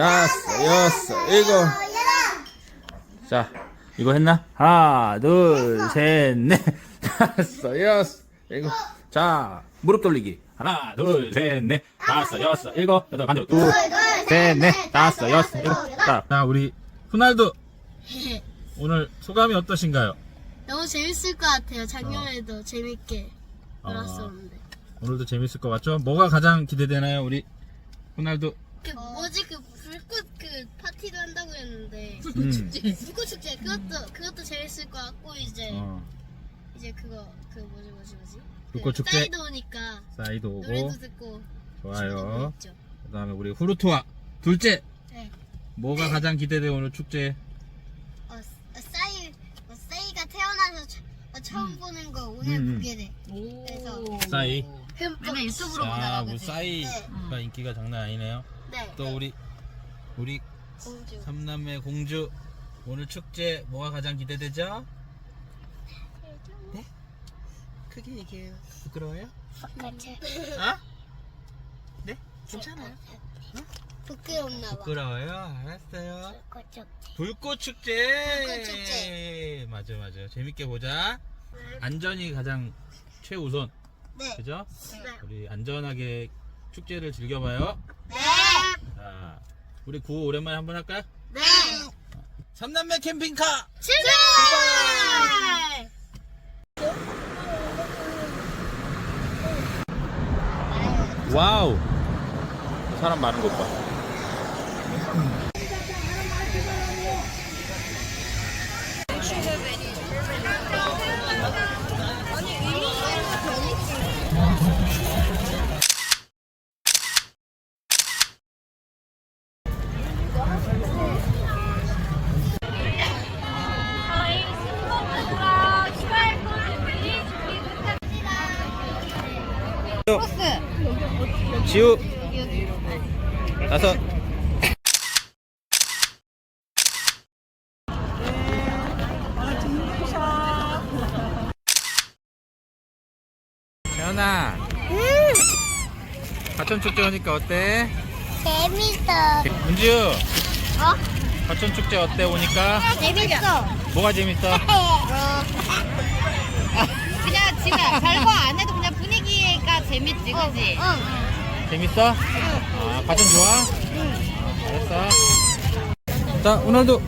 다섯, 여섯, 일곱. 자, 이거 했나? 하나, 둘, 셋, 넷, 다섯, 여섯, 일곱. 자, 무릎 돌리기. 하나, 둘, 셋, 넷, 다섯, 여섯, 일곱, 여덟, 반대로. 둘, 셋, 넷, 다섯, 여섯, 일곱. 자, 자, 우리 후날두 오늘 소감이 어떠신가요? 너무 재밌을 것 같아요. 작년에도 재밌게 어. 놀았었는데. 오늘도 재밌을 것 같죠? 뭐가 가장 기대되나요, 우리 후날두? 그 뭐지 그 불꽃 그 파티도 한다고 했는데 음. 불꽃 축제 그것도 그것도 재밌을 것 같고 이제 어, 이제 그거 그 뭐지 뭐지 뭐지 불꽃 그 축제. 사이드 오니까 사이드 오고. 노래도 듣고 좋아요. 있죠. 그 다음에 우리 후르투아. 둘째, 네. 뭐가 가장 기대돼, 오늘 축제? 어, 어, 싸이 어, 싸이가 태어나서 처, 어, 처음 보는 거 오늘 음, 음. 보게 돼. 그래서 싸이. 흠뻑 맨날 유튜브로 아, 보다가 우리 그지? 싸이가 인기가 장난 아니네요. 네. 또 우리, 우리 공주. 삼남매 공주. 오늘 축제 뭐가 가장 기대되죠? 네? 크게 얘기해요. 부끄러워요? 같이 아? 네? 괜찮아요. 부끄럽나 봐. 부끄러워요? 알았어요. 불꽃 축제. 불꽃 축제. 불꽃 축제. 맞아 맞아. 재밌게 보자. 안전이 가장 최우선. 네. 그죠? 네. 우리 안전하게 축제를 즐겨봐요. 네. 자, 우리 구호 오랜만에 한번 할까요? 네. 삼남매 캠핑카. 출발! 와우. 사람 많은 것 봐. 지우. 다섯. 태연아. 과천 축제 오니까 어때? 재밌어. 문지우. 어? 과천 축제 어때 오니까? 재밌어. 뭐가 재밌어? 그냥 지금 별거 안 해도 그냥 분위기가 재밌지, 그지? 재밌어? 아, 과천 좋아? 아, 잘했어. 자, 오늘도,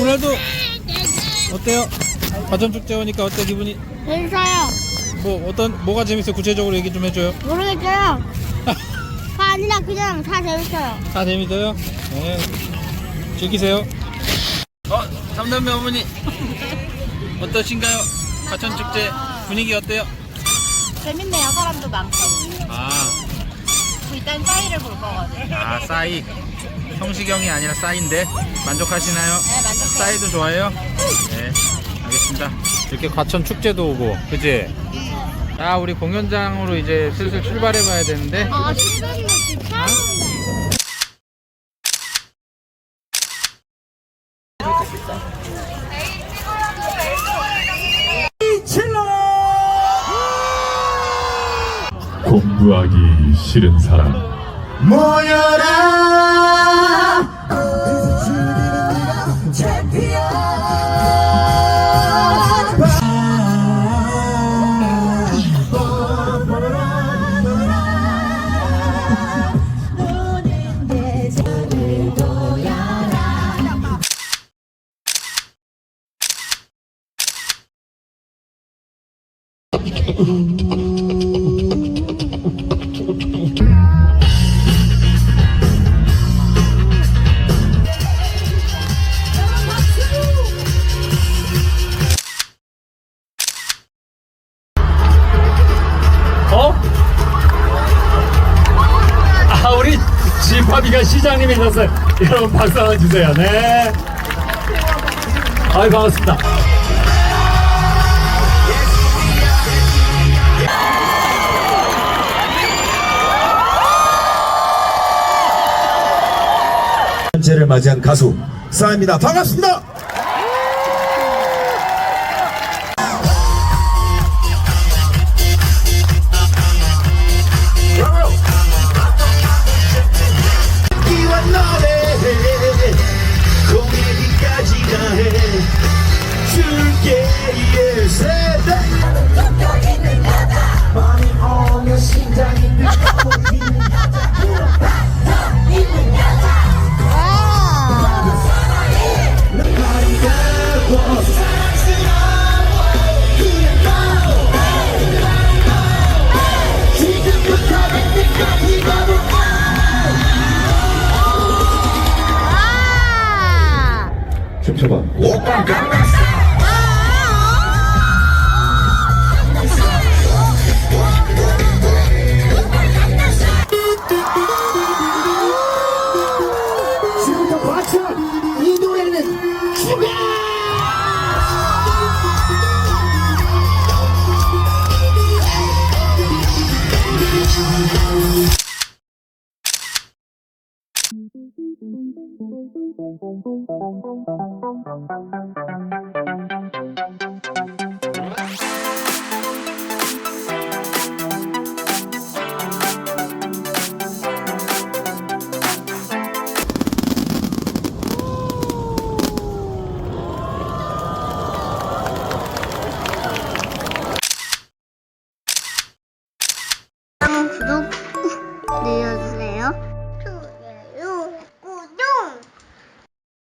오늘도 어때요? 과천 축제 오니까 어때 기분이? 재밌어요. 뭐 어떤 뭐가 재밌어? 구체적으로 얘기 좀 해줘요. 모르겠어요. 다 아니라 그냥 다 재밌어요. 다 재밌어요? 네. 즐기세요. 어, 삼남매 어머니 어떠신가요? 과천 축제 분위기 어때요? 재밌네요, 사람도 많고. 아, 일단 싸이를 볼 거거든. 아 싸이. 성시경이 아니라 싸이인데 만족하시나요? 네, 만족해요. 싸이도 좋아해요? 네, 알겠습니다. 이렇게 과천 축제도 오고, 그지? 아, 우리 공연장으로 이제 슬슬 출발해 봐야 되는데. 아, 거 진짜. 공부하기 싫은 사람 어? 집합이가 시장님이셨어요 여러분 박수 한번 주세요 네 아이 반갑습니다 번째를 맞이한 가수 싸입니다. 반갑습니다. 둘, 셋, 넷. 마음이 오면 심장이 뛰고 있는 여자. 물어봐서 있는 여자. 나도 사랑해. 넌 바리가고 사랑스러워. 그냥 go. 그냥 go. 지금부터 내 때까지 가볼까. 춤춰봐. 오빠 구독